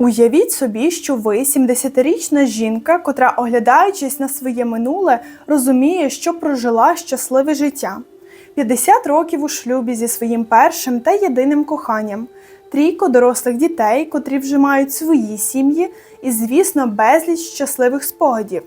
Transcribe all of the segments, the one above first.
Уявіть собі, що ви 70-річна жінка, котра, оглядаючись на своє минуле, розуміє, що прожила щасливе життя. 50 років у шлюбі зі своїм першим та єдиним коханням, трійко дорослих дітей, котрі вже мають свої сім'ї, і, звісно, безліч щасливих спогадів.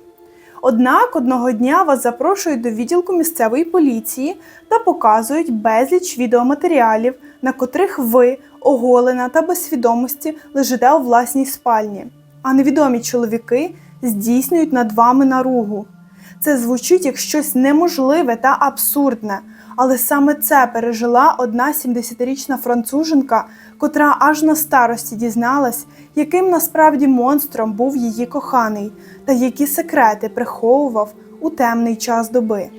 Однак одного дня вас запрошують до відділку місцевої поліції та показують безліч відеоматеріалів, на котрих ви, оголена та без свідомості, лежите у власній спальні, а невідомі чоловіки здійснюють над вами наругу. Це звучить як щось неможливе та абсурдне, але саме це пережила одна 70-річна француженка, котра аж на старості дізналась, яким насправді монстром був її коханий та які секрети приховував у темний час доби.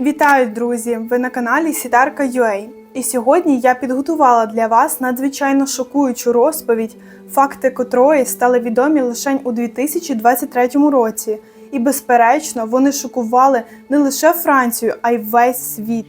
Вітаю, друзі! Ви на каналі Сідарка UA. І сьогодні я підготувала для вас надзвичайно шокуючу розповідь, факти котрої стали відомі лише у 2023 році. І, безперечно, вони шокували не лише Францію, а й весь світ.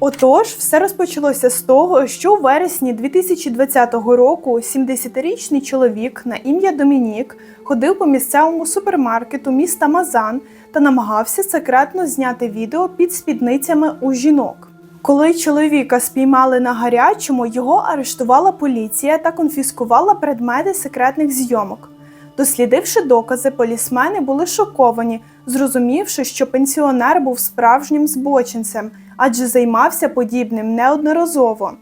Отож, все розпочалося з того, що у вересні 2020 року 70-річний чоловік на ім'я Домінік ходив по місцевому супермаркету міста Мазан та намагався секретно зняти відео під спідницями у жінок. Коли чоловіка спіймали на гарячому, його арештувала поліція та конфіскувала предмети секретних зйомок. Дослідивши докази, полісмени були шоковані, зрозумівши, що пенсіонер був справжнім збочинцем, адже займався подібним неодноразово.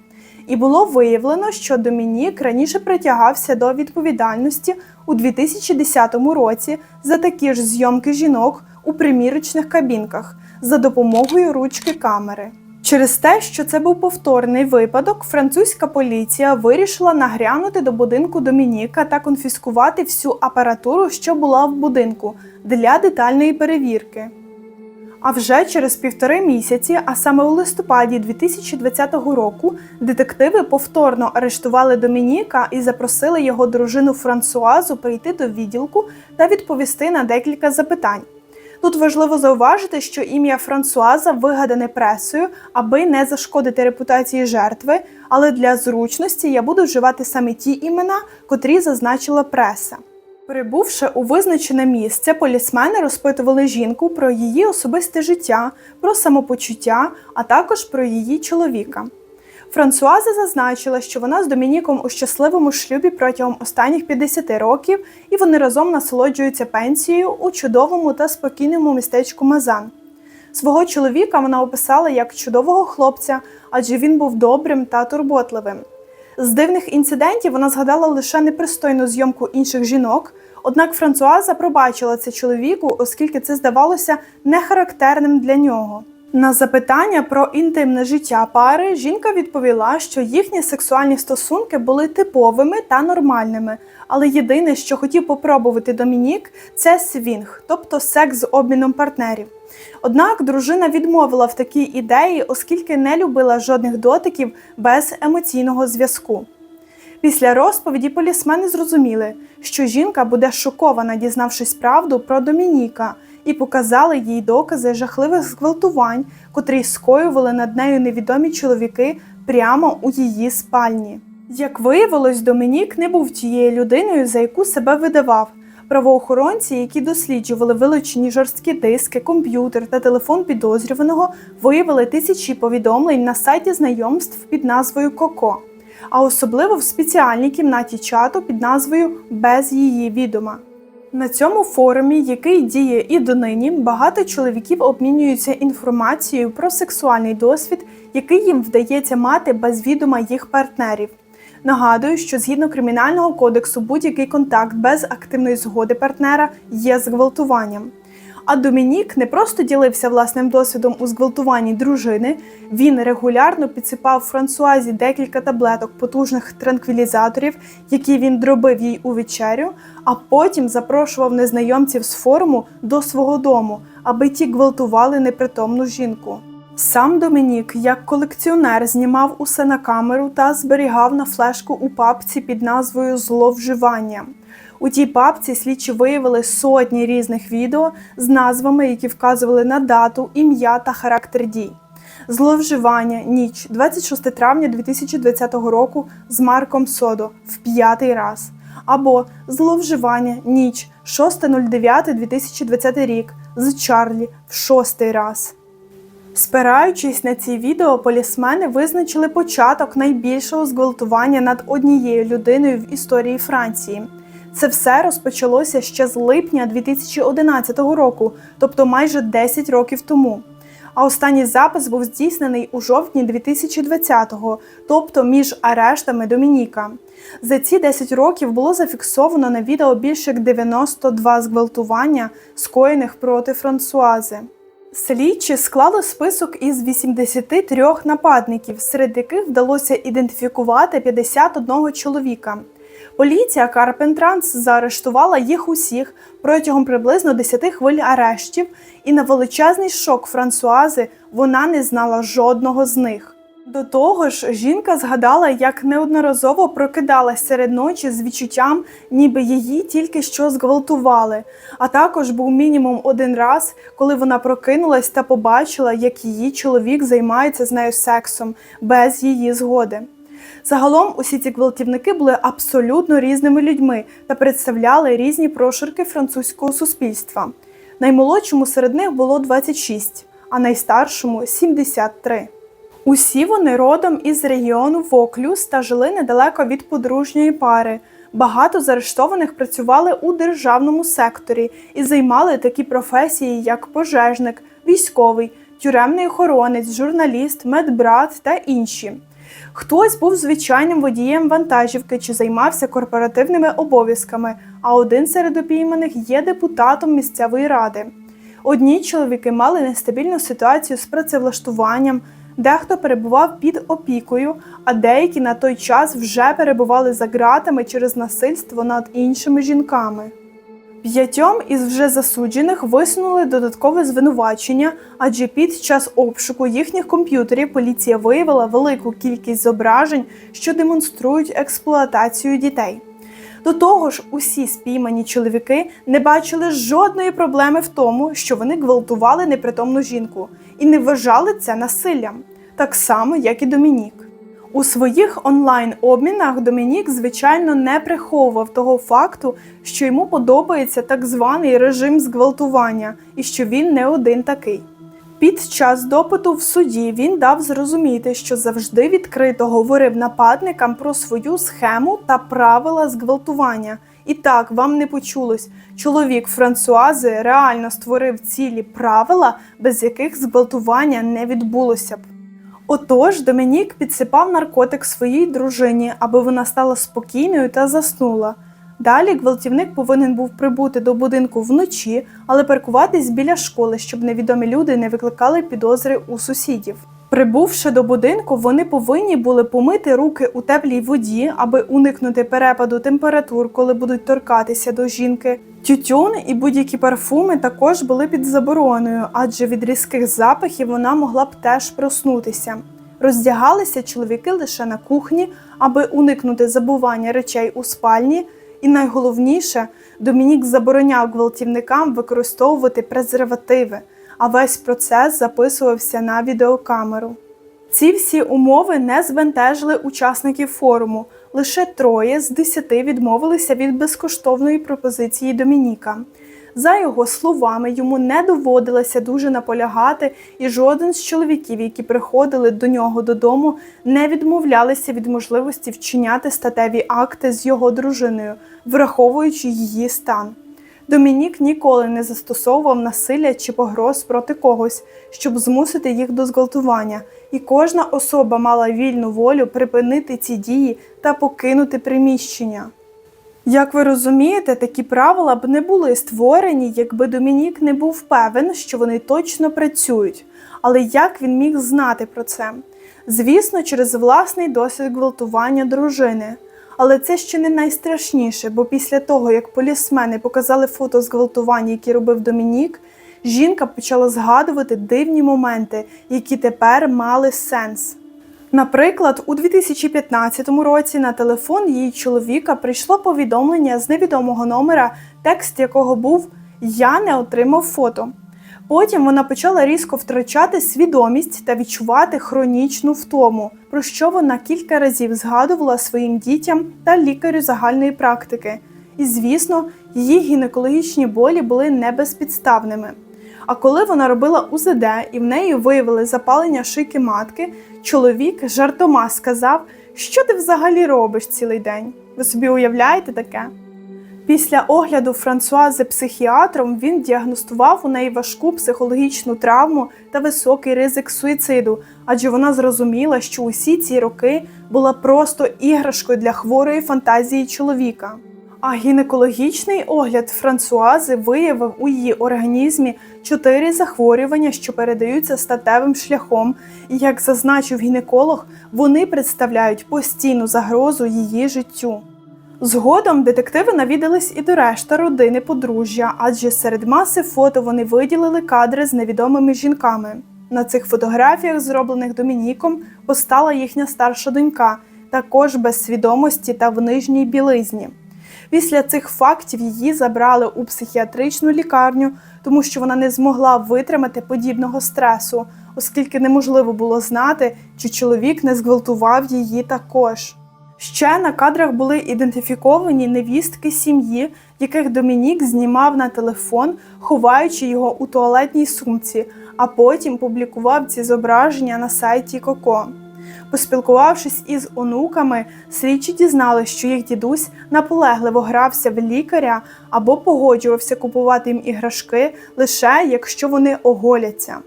І було виявлено, що Домінік раніше притягався до відповідальності у 2010 році за такі ж зйомки жінок у примірочних кабінках за допомогою ручки камери. Через те, що це був повторний випадок, французька поліція вирішила нагрянути до будинку Домініка та конфіскувати всю апаратуру, що була в будинку, для детальної перевірки. А вже через півтори місяці, а саме у листопаді 2020 року, детективи повторно арештували Домініка і запросили його дружину Франсуазу прийти до відділку та відповісти на декілька запитань. Тут важливо зауважити, що ім'я Франсуаза вигадане пресою, аби не зашкодити репутації жертви, але для зручності я буду вживати саме ті імена, котрі зазначила преса. Прибувши у визначене місце, полісмени розпитували жінку про її особисте життя, про самопочуття, а також про її чоловіка. Франсуаза зазначила, що вона з Домініком у щасливому шлюбі протягом останніх 50 років, і вони разом насолоджуються пенсією у чудовому та спокійному містечку Мазан. Свого чоловіка вона описала як чудового хлопця, адже він був добрим та турботливим. З дивних інцидентів вона згадала лише непристойну зйомку інших жінок. Однак Франсуаза пробачила це чоловіку, оскільки це здавалося нехарактерним для нього. На запитання про інтимне життя пари жінка відповіла, що їхні сексуальні стосунки були типовими та нормальними, але єдине, що хотів попробувати Домінік, це свінг, тобто секс з обміном партнерів. Однак дружина відмовила в такій ідеї, оскільки не любила жодних дотиків без емоційного зв'язку. Після розповіді полісмени зрозуміли, що жінка буде шокована, дізнавшись правду про Домініка, і показали їй докази жахливих зґвалтувань, котрі скоювали над нею невідомі чоловіки прямо у її спальні. Як виявилось, Домінік не був тією людиною, за яку себе видавав. Правоохоронці, які досліджували вилучені жорсткі диски, комп'ютер та телефон підозрюваного, виявили тисячі повідомлень на сайті знайомств під назвою Коко, а особливо в спеціальній кімнаті чату під назвою Без її відома. На цьому форумі, який діє і донині, багато чоловіків обмінюються інформацією про сексуальний досвід, який їм вдається мати без відома їх партнерів. Нагадую, що згідно кримінального кодексу будь-який контакт без активної згоди партнера є зґвалтуванням. А Домінік не просто ділився власним досвідом у зґвалтуванні дружини, він регулярно підсипав Франсуазі декілька таблеток потужних транквілізаторів, які він дробив їй у вечерю, а потім запрошував незнайомців з форуму до свого дому, аби ті гвалтували непритомну жінку. Сам Домінік, як колекціонер, знімав усе на камеру та зберігав на флешку у папці під назвою Зловживання. У тій папці слідчі виявили сотні різних відео з назвами, які вказували на дату, ім'я та характер дій. Зловживання ніч 26 травня 2020 року з Марком Содо в п'ятий раз. або зловживання ніч 6.09.2020 рік з Чарлі в шостий раз. Спираючись на ці відео, полісмени визначили початок найбільшого зґвалтування над однією людиною в історії Франції. Це все розпочалося ще з липня 2011 року, тобто майже 10 років тому. А останній запис був здійснений у жовтні 2020-го, тобто між арештами Домініка. За ці 10 років було зафіксовано на відео більше як 92 зґвалтування, скоєних проти Франсуази. Слідчі склали список із 83 нападників, серед яких вдалося ідентифікувати 51 чоловіка. Поліція Карпентранс заарештувала їх усіх протягом приблизно 10 хвиль арештів, і на величезний шок Франсуази вона не знала жодного з них. До того ж, жінка згадала, як неодноразово прокидалась серед ночі з відчуттям, ніби її тільки що зґвалтували. А також був мінімум один раз, коли вона прокинулась та побачила, як її чоловік займається з нею сексом без її згоди. Загалом усі ці гвалтівники були абсолютно різними людьми та представляли різні прошарки французького суспільства. Наймолодшому серед них було 26, а найстаршому 73. Усі вони родом із регіону Воклюс та жили недалеко від подружньої пари. Багато з арештованих працювали у державному секторі і займали такі професії, як пожежник, військовий, тюремний охоронець, журналіст, медбрат та інші. Хтось був звичайним водієм вантажівки чи займався корпоративними обов'язками, а один серед опійманих є депутатом місцевої ради. Одні чоловіки мали нестабільну ситуацію з працевлаштуванням, дехто перебував під опікою, а деякі на той час вже перебували за ґратами через насильство над іншими жінками. П'ятьом із вже засуджених висунули додаткове звинувачення, адже під час обшуку їхніх комп'ютерів поліція виявила велику кількість зображень, що демонструють експлуатацію дітей. До того ж, усі спіймані чоловіки не бачили жодної проблеми в тому, що вони гвалтували непритомну жінку, і не вважали це насиллям, так само, як і Домінік. У своїх онлайн-обмінах Домінік, звичайно, не приховував того факту, що йому подобається так званий режим зґвалтування і що він не один такий. Під час допиту в суді він дав зрозуміти, що завжди відкрито говорив нападникам про свою схему та правила зґвалтування. І так вам не почулось. Чоловік Франсуази реально створив цілі правила, без яких зґвалтування не відбулося б. Отож, Домінік підсипав наркотик своїй дружині, аби вона стала спокійною та заснула. Далі гвалтівник повинен був прибути до будинку вночі, але паркуватись біля школи, щоб невідомі люди не викликали підозри у сусідів. Прибувши до будинку, вони повинні були помити руки у теплій воді, аби уникнути перепаду температур, коли будуть торкатися до жінки. Тютюн і будь-які парфуми також були під забороною, адже від різких запахів вона могла б теж проснутися. Роздягалися чоловіки лише на кухні, аби уникнути забування речей у спальні. І найголовніше, Домінік забороняв гвалтівникам використовувати презервативи, а весь процес записувався на відеокамеру. Ці всі умови не збентежили учасників форуму. Лише троє з десяти відмовилися від безкоштовної пропозиції Домініка. За його словами, йому не доводилося дуже наполягати, і жоден з чоловіків, які приходили до нього додому, не відмовлялися від можливості вчиняти статеві акти з його дружиною, враховуючи її стан. Домінік ніколи не застосовував насилля чи погроз проти когось, щоб змусити їх до зґвалтування, і кожна особа мала вільну волю припинити ці дії та покинути приміщення. Як ви розумієте, такі правила б не були створені, якби Домінік не був певен, що вони точно працюють. Але як він міг знати про це? Звісно, через власний досвід гвалтування дружини. Але це ще не найстрашніше, бо після того, як полісмени показали фото зґвалтування, які робив Домінік, жінка почала згадувати дивні моменти, які тепер мали сенс. Наприклад, у 2015 році на телефон її чоловіка прийшло повідомлення з невідомого номера, текст якого був Я не отримав фото. Потім вона почала різко втрачати свідомість та відчувати хронічну втому, про що вона кілька разів згадувала своїм дітям та лікарю загальної практики. І, звісно, її гінекологічні болі були не безпідставними. А коли вона робила УЗД і в неї виявили запалення шийки матки, чоловік жартома сказав, що ти взагалі робиш цілий день. Ви собі уявляєте таке? Після огляду Франсуази психіатром він діагностував у неї важку психологічну травму та високий ризик суїциду, адже вона зрозуміла, що усі ці роки була просто іграшкою для хворої фантазії чоловіка. А гінекологічний огляд Франсуази виявив у її організмі чотири захворювання, що передаються статевим шляхом, і як зазначив гінеколог, вони представляють постійну загрозу її життю. Згодом детективи навідались і до решта родини подружжя, адже серед маси фото вони виділили кадри з невідомими жінками. На цих фотографіях, зроблених Домініком, постала їхня старша донька, також без свідомості та в нижній білизні. Після цих фактів її забрали у психіатричну лікарню, тому що вона не змогла витримати подібного стресу, оскільки неможливо було знати, чи чоловік не зґвалтував її також. Ще на кадрах були ідентифіковані невістки сім'ї, яких Домінік знімав на телефон, ховаючи його у туалетній сумці, а потім публікував ці зображення на сайті Коко. Поспілкувавшись із онуками, слідчі дізнали, що їх дідусь наполегливо грався в лікаря або погоджувався купувати їм іграшки лише якщо вони оголяться.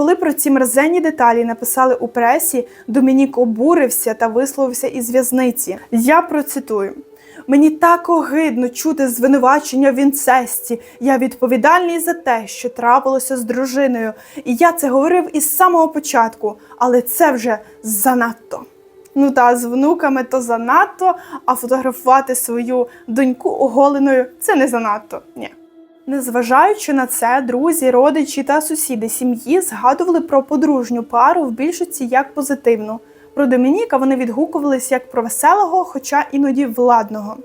Коли про ці мерзенні деталі написали у пресі, Домінік обурився та висловився із в'язниці. Я процитую. Мені так огидно чути звинувачення в інцесті. Я відповідальний за те, що трапилося з дружиною, і я це говорив із самого початку, але це вже занадто. Ну та з внуками то занадто, а фотографувати свою доньку оголеною це не занадто. Ні. Незважаючи на це, друзі, родичі та сусіди сім'ї згадували про подружню пару в більшості як позитивну. Про Домініка вони відгукувались як про веселого, хоча іноді владного.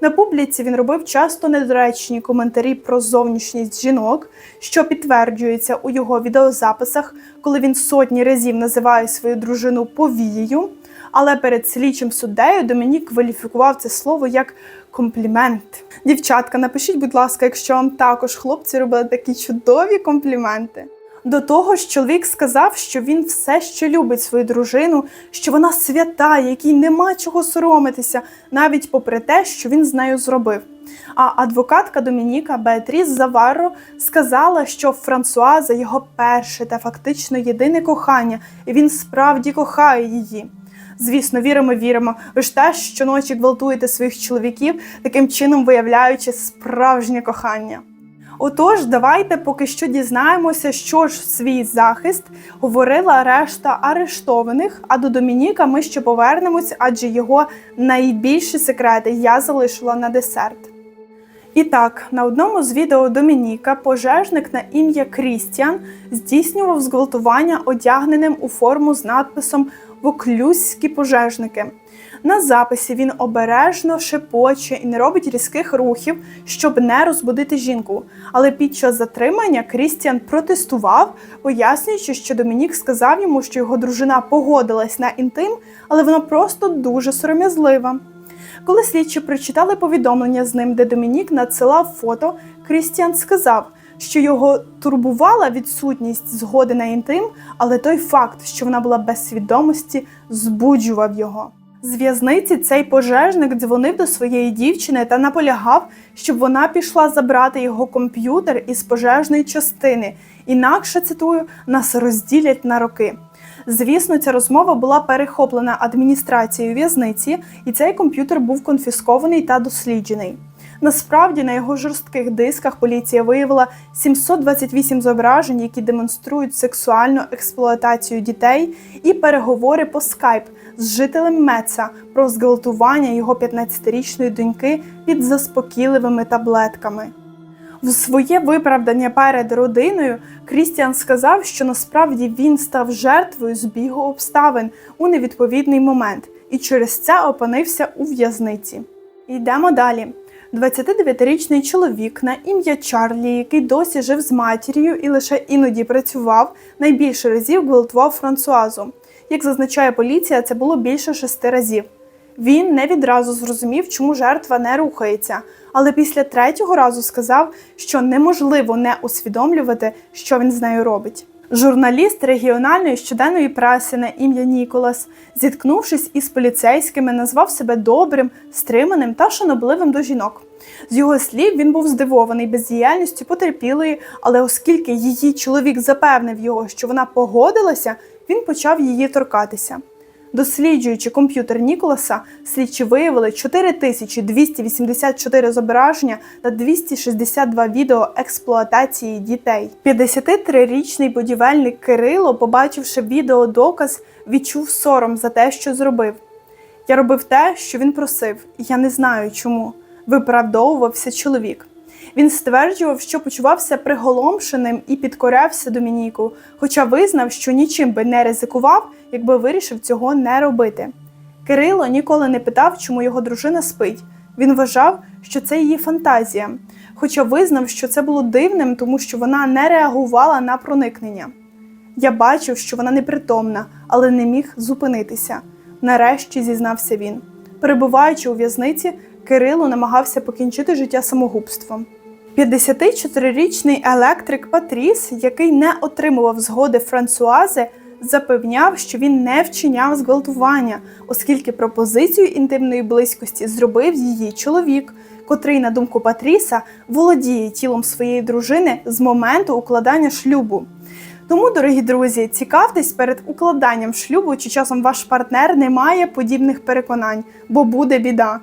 На публіці він робив часто недоречні коментарі про зовнішність жінок, що підтверджується у його відеозаписах, коли він сотні разів називає свою дружину повією. Але перед слідчим суддею Домінік кваліфікував це слово як комплімент. Дівчатка, напишіть, будь ласка, якщо вам також хлопці робили такі чудові компліменти. До того ж, чоловік сказав, що він все ще любить свою дружину, що вона свята, якій нема чого соромитися, навіть попри те, що він з нею зробив. А адвокатка Домініка Беатріс Заварро сказала, що Франсуаза його перше та фактично єдине кохання, і він справді кохає її. Звісно, віримо, віримо. Ви ж теж щоночі гвалтуєте своїх чоловіків, таким чином виявляючи справжнє кохання. Отож, давайте поки що дізнаємося, що ж в свій захист говорила решта арештованих. А до Домініка ми ще повернемось, адже його найбільші секрети я залишила на десерт. І так, на одному з відео Домініка пожежник на ім'я Крістіан здійснював зґвалтування одягненим у форму з надписом Воклюзькі пожежники. На записі він обережно шепоче і не робить різких рухів, щоб не розбудити жінку. Але під час затримання Крістіан протестував, пояснюючи, що Домінік сказав йому, що його дружина погодилась на інтим, але вона просто дуже сором'язлива. Коли слідчі прочитали повідомлення з ним, де Домінік надсилав фото, Крістіан сказав, що його турбувала відсутність згоди на інтим, але той факт, що вона була без свідомості, збуджував його. З в'язниці цей пожежник дзвонив до своєї дівчини та наполягав, щоб вона пішла забрати його комп'ютер із пожежної частини. Інакше цитую, нас розділять на роки. Звісно, ця розмова була перехоплена адміністрацією в'язниці, і цей комп'ютер був конфіскований та досліджений. Насправді на його жорстких дисках поліція виявила 728 зображень, які демонструють сексуальну експлуатацію дітей, і переговори по скайп з жителем Меца про зґвалтування його 15-річної доньки під заспокійливими таблетками. В своє виправдання перед родиною Крістіан сказав, що насправді він став жертвою збігу обставин у невідповідний момент і через це опинився у в'язниці. Йдемо далі. 29-річний чоловік на ім'я Чарлі, який досі жив з матір'ю і лише іноді працював, найбільше разів гвалтував Франсуазу. Як зазначає поліція, це було більше шести разів. Він не відразу зрозумів, чому жертва не рухається, але після третього разу сказав, що неможливо не усвідомлювати, що він з нею робить. Журналіст регіональної щоденної преси на ім'я Ніколас, зіткнувшись із поліцейськими, назвав себе добрим, стриманим та шанобливим до жінок. З його слів, він був здивований бездіяльністю потерпілої, але оскільки її чоловік запевнив його, що вона погодилася, він почав її торкатися. Досліджуючи комп'ютер Ніколаса, слідчі виявили 4284 зображення та 262 відео експлуатації дітей. 53-річний будівельник Кирило, побачивши відеодоказ, відчув сором за те, що зробив. Я робив те, що він просив, я не знаю чому. Виправдовувався чоловік. Він стверджував, що почувався приголомшеним і підкорявся Домініку, хоча визнав, що нічим би не ризикував, якби вирішив цього не робити. Кирило ніколи не питав, чому його дружина спить. Він вважав, що це її фантазія, хоча визнав, що це було дивним, тому що вона не реагувала на проникнення. Я бачив, що вона непритомна, але не міг зупинитися. Нарешті зізнався він. Перебуваючи у в'язниці, Кирило намагався покінчити життя самогубством. 54-річний електрик Патріс, який не отримував згоди Франсуази, запевняв, що він не вчиняв зґвалтування, оскільки пропозицію інтимної близькості зробив її чоловік, котрий, на думку Патріса, володіє тілом своєї дружини з моменту укладання шлюбу. Тому, дорогі друзі, цікавтесь перед укладанням шлюбу, чи часом ваш партнер не має подібних переконань, бо буде біда.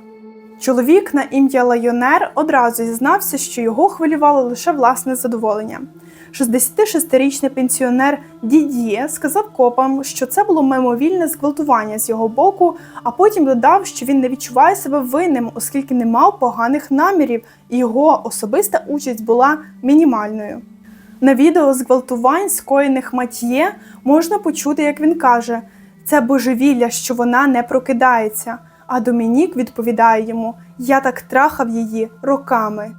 Чоловік на ім'я Лайонер одразу зізнався, що його хвилювало лише власне задоволення. 66-річний пенсіонер Дід'є сказав копам, що це було мимовільне зґвалтування з його боку, а потім додав, що він не відчуває себе винним, оскільки не мав поганих намірів, і його особиста участь була мінімальною. На відео зґвалтувань, скоєних Матьє, можна почути, як він каже: це божевілля, що вона не прокидається. А Домінік відповідає йому: Я так трахав її роками.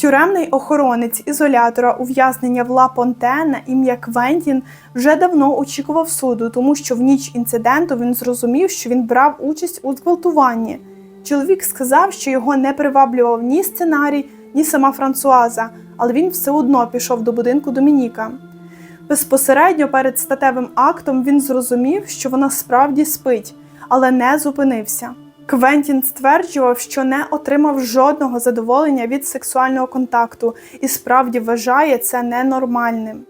Тюремний охоронець ізолятора ув'язнення в Ла Понте на ім'я Квентін вже давно очікував суду, тому що в ніч інциденту він зрозумів, що він брав участь у зґвалтуванні. Чоловік сказав, що його не приваблював ні сценарій, ні сама Франсуаза, але він все одно пішов до будинку Домініка. Безпосередньо перед статевим актом він зрозумів, що вона справді спить, але не зупинився. Квентін стверджував, що не отримав жодного задоволення від сексуального контакту і справді вважає це ненормальним.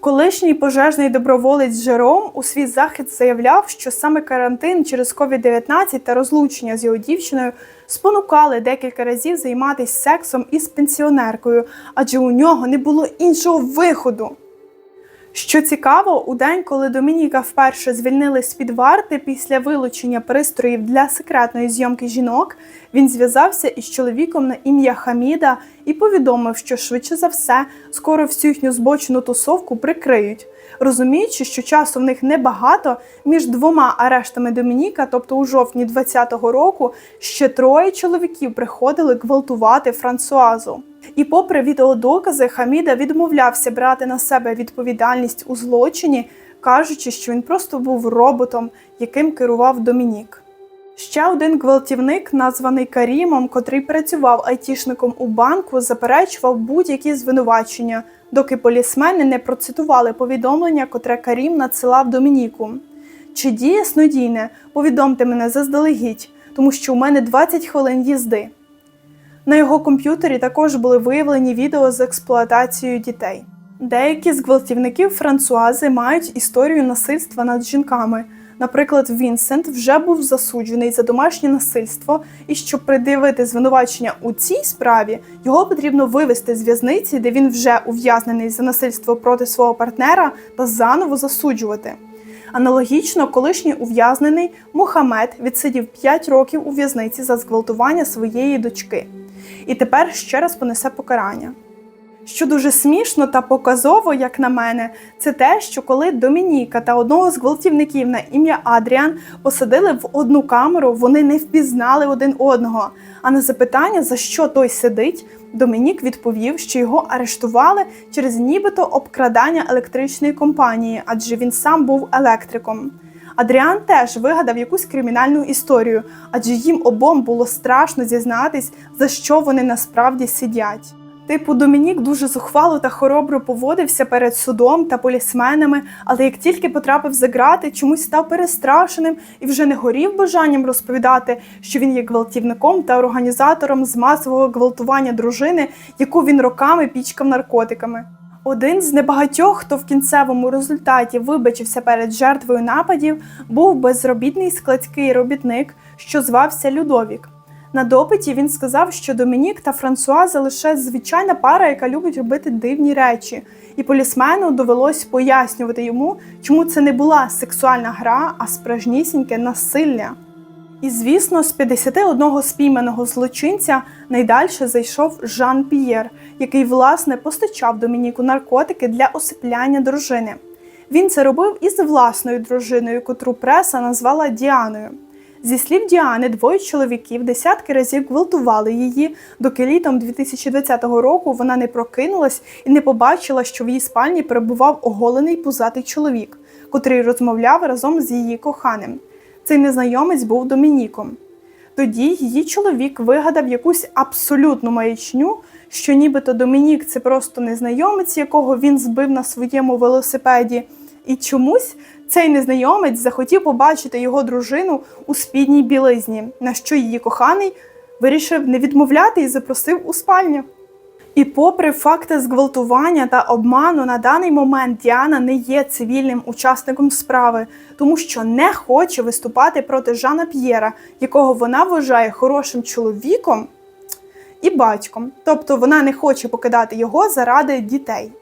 Колишній пожежний доброволець Жером у свій захист заявляв, що саме карантин через COVID-19 та розлучення з його дівчиною спонукали декілька разів займатися сексом із пенсіонеркою, адже у нього не було іншого виходу. Що цікаво, у день, коли Домініка вперше звільнили з-під варти після вилучення пристроїв для секретної зйомки жінок, він зв'язався із чоловіком на ім'я Хаміда і повідомив, що швидше за все скоро всю їхню збочену тусовку прикриють. Розуміючи, що часу в них небагато, між двома арештами Домініка, тобто у жовтні 20-го року, ще троє чоловіків приходили гвалтувати Франсуазу. І, попри відеодокази, Хаміда відмовлявся брати на себе відповідальність у злочині, кажучи, що він просто був роботом, яким керував Домінік. Ще один гвалтівник, названий Карімом, котрий працював айтішником у банку, заперечував будь-які звинувачення, доки полісмени не процитували повідомлення, котре Карім надсилав Домініку. Чи діє снодійне? Повідомте мене заздалегідь, тому що у мене 20 хвилин їзди. На його комп'ютері також були виявлені відео з експлуатацією дітей. Деякі з гвалтівників Франсуази мають історію насильства над жінками. Наприклад, Вінсент вже був засуджений за домашнє насильство, і щоб придивити звинувачення у цій справі, його потрібно вивести з в'язниці, де він вже ув'язнений за насильство проти свого партнера, та заново засуджувати. Аналогічно, колишній ув'язнений Мухаммед відсидів 5 років у в'язниці за зґвалтування своєї дочки і тепер ще раз понесе покарання. Що дуже смішно та показово, як на мене, це те, що коли Домініка та одного з гвалтівників на ім'я Адріан посадили в одну камеру, вони не впізнали один одного. А на запитання, за що той сидить, Домінік відповів, що його арештували через нібито обкрадання електричної компанії, адже він сам був електриком. Адріан теж вигадав якусь кримінальну історію, адже їм обом було страшно зізнатись, за що вони насправді сидять. Типу, Домінік дуже зухвало та хоробро поводився перед судом та полісменами, але як тільки потрапив за грати, чомусь став перестрашеним і вже не горів бажанням розповідати, що він є гвалтівником та організатором з масового гвалтування дружини, яку він роками пічкав наркотиками. Один з небагатьох, хто в кінцевому результаті вибачився перед жертвою нападів, був безробітний складський робітник, що звався Людовік. На допиті він сказав, що Домінік та Франсуаза лише звичайна пара, яка любить робити дивні речі, і полісмену довелось пояснювати йому, чому це не була сексуальна гра, а справжнісіньке насилля. І звісно, з 51 спійманого злочинця найдальше зайшов Жан П'єр, який власне постачав Домініку наркотики для осипляння дружини. Він це робив із власною дружиною, котру преса назвала Діаною. Зі слів Діани, двоє чоловіків десятки разів гвалтували її, доки літом 2020 року вона не прокинулась і не побачила, що в її спальні перебував оголений пузатий чоловік, котрий розмовляв разом з її коханим. Цей незнайомець був Домініком. Тоді її чоловік вигадав якусь абсолютну маячню, що нібито Домінік це просто незнайомець, якого він збив на своєму велосипеді, і чомусь цей незнайомець захотів побачити його дружину у спідній білизні, на що її коханий вирішив не відмовляти і запросив у спальню. І попри факти зґвалтування та обману, на даний момент Діана не є цивільним учасником справи, тому що не хоче виступати проти Жана П'єра, якого вона вважає хорошим чоловіком і батьком. Тобто вона не хоче покидати його заради дітей.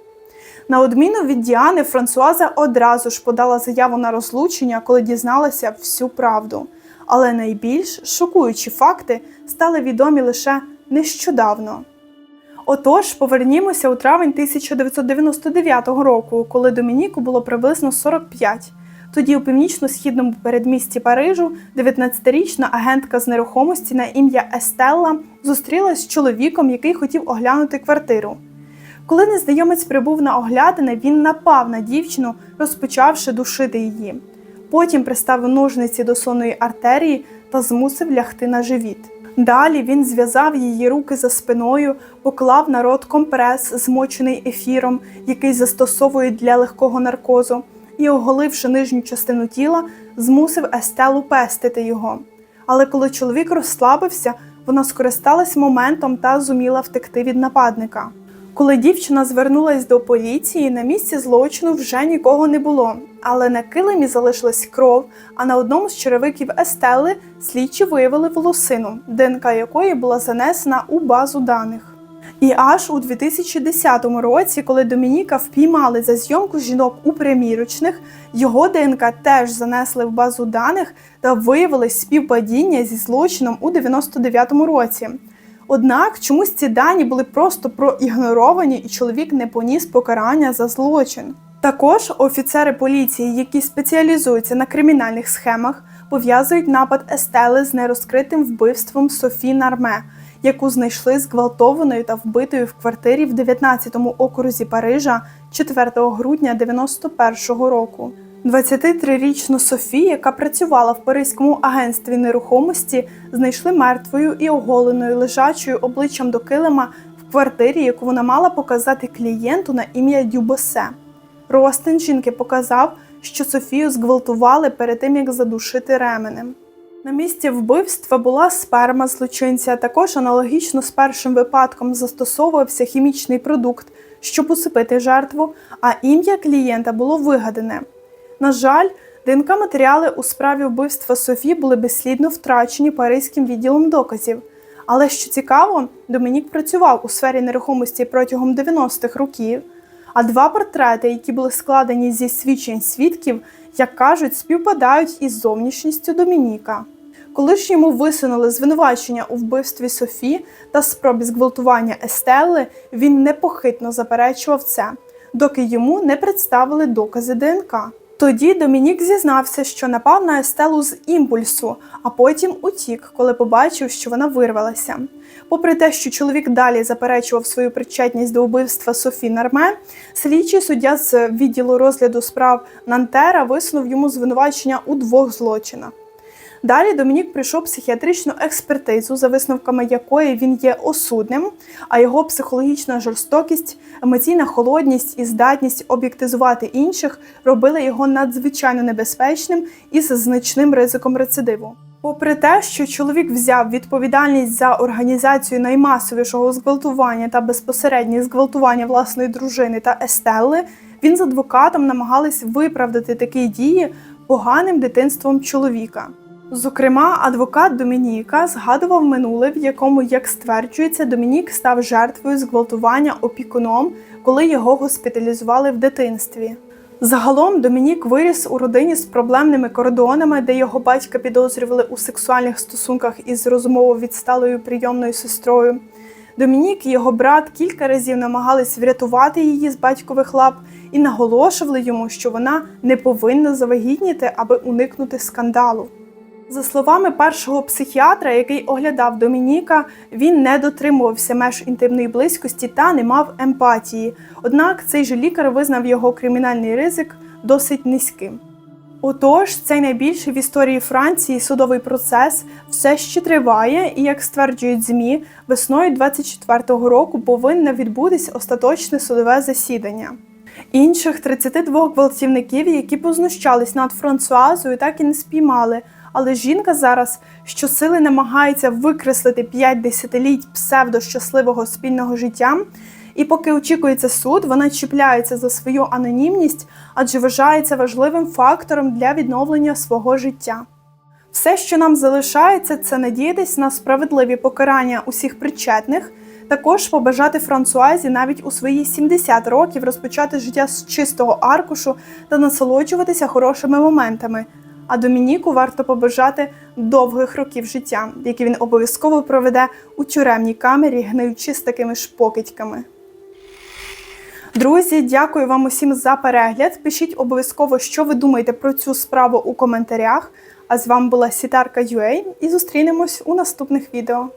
На відміну від Діани, Франсуаза одразу ж подала заяву на розлучення, коли дізналася всю правду. Але найбільш шокуючі факти стали відомі лише нещодавно. Отож, повернімося у травень 1999 року, коли Домініку було приблизно 45. Тоді у північно-східному передмісті Парижу 19-річна агентка з нерухомості на ім'я Естелла зустрілась з чоловіком, який хотів оглянути квартиру. Коли незнайомець прибув на оглядини, він напав на дівчину, розпочавши душити її. Потім приставив ножниці до сонної артерії та змусив лягти на живіт. Далі він зв'язав її руки за спиною, поклав на рот компрес, змочений ефіром, який застосовують для легкого наркозу, і, оголивши нижню частину тіла, змусив Естелу пестити його. Але коли чоловік розслабився, вона скористалась моментом та зуміла втекти від нападника. Коли дівчина звернулась до поліції, на місці злочину вже нікого не було, але на килимі залишилась кров. А на одному з черевиків Естели слідчі виявили волосину, ДНК якої була занесена у базу даних. І аж у 2010 році, коли Домініка впіймали за зйомку жінок у примірочних, його ДНК теж занесли в базу даних та виявили співпадіння зі злочином у 99-му році. Однак чомусь ці дані були просто проігноровані, і чоловік не поніс покарання за злочин. Також офіцери поліції, які спеціалізуються на кримінальних схемах, пов'язують напад Естели з нерозкритим вбивством Софі Нарме, яку знайшли зґвалтованою та вбитою в квартирі в 19-му окрузі Парижа 4 грудня 91-го року. 23-річну Софі, яка працювала в Паризькому агентстві нерухомості, знайшли мертвою і оголеною лежачою обличчям до килима в квартирі, яку вона мала показати клієнту на ім'я Дюбосе. Ростин жінки показав, що Софію зґвалтували перед тим, як задушити ременем. На місці вбивства була сперма злочинця. Також аналогічно з першим випадком застосовувався хімічний продукт, щоб усипити жертву, а ім'я клієнта було вигадане. На жаль, ДНК матеріали у справі вбивства Софі були безслідно втрачені Паризьким відділом доказів. Але що цікаво, Домінік працював у сфері нерухомості протягом 90-х років, а два портрети, які були складені зі свідчень свідків, як кажуть, співпадають із зовнішністю Домініка. Коли ж йому висунули звинувачення у вбивстві Софі та спробі зґвалтування Естелли, він непохитно заперечував це, доки йому не представили докази ДНК. Тоді Домінік зізнався, що напав на Естелу з імпульсу, а потім утік, коли побачив, що вона вирвалася. Попри те, що чоловік далі заперечував свою причетність до вбивства Софі Нарме, слідчий суддя з відділу розгляду справ Нантера висунув йому звинувачення у двох злочинах. Далі Домінік прийшов психіатричну експертизу, за висновками якої він є осудним, а його психологічна жорстокість, емоційна холодність і здатність об'єктизувати інших робили його надзвичайно небезпечним і з значним ризиком рецидиву. Попри те, що чоловік взяв відповідальність за організацію наймасовішого зґвалтування та безпосереднє зґвалтування власної дружини та Естелли, він з адвокатом намагались виправдати такі дії поганим дитинством чоловіка. Зокрема, адвокат Домініка згадував минуле, в якому, як стверджується, Домінік став жертвою зґвалтування опікуном, коли його госпіталізували в дитинстві. Загалом Домінік виріс у родині з проблемними кордонами, де його батька підозрювали у сексуальних стосунках із розумово відсталою прийомною сестрою. Домінік і його брат кілька разів намагались врятувати її з батькових лап і наголошували йому, що вона не повинна завагітніти, аби уникнути скандалу. За словами першого психіатра, який оглядав Домініка, він не дотримувався меж інтимної близькості та не мав емпатії. Однак цей же лікар визнав його кримінальний ризик досить низьким. Отож, цей найбільший в історії Франції судовий процес все ще триває, і, як стверджують ЗМІ, весною 24-го року повинно відбутись остаточне судове засідання. Інших 32 гвалтівників, які познущались над Франсуазою, так і не спіймали. Але жінка зараз щосили намагається викреслити 5 десятиліть псевдощасливого спільного життя. І поки очікується суд, вона чіпляється за свою анонімність, адже вважається важливим фактором для відновлення свого життя. Все, що нам залишається, це надіятись на справедливі покарання усіх причетних, також побажати Франсуазі навіть у свої 70 років розпочати життя з чистого аркушу та насолоджуватися хорошими моментами. А Домініку варто побажати довгих років життя, які він обов'язково проведе у тюремній камері, гниючи з такими ж покидьками. Друзі, дякую вам усім за перегляд. Пишіть обов'язково, що ви думаєте про цю справу у коментарях. А з вами була Сітарка UA і зустрінемось у наступних відео.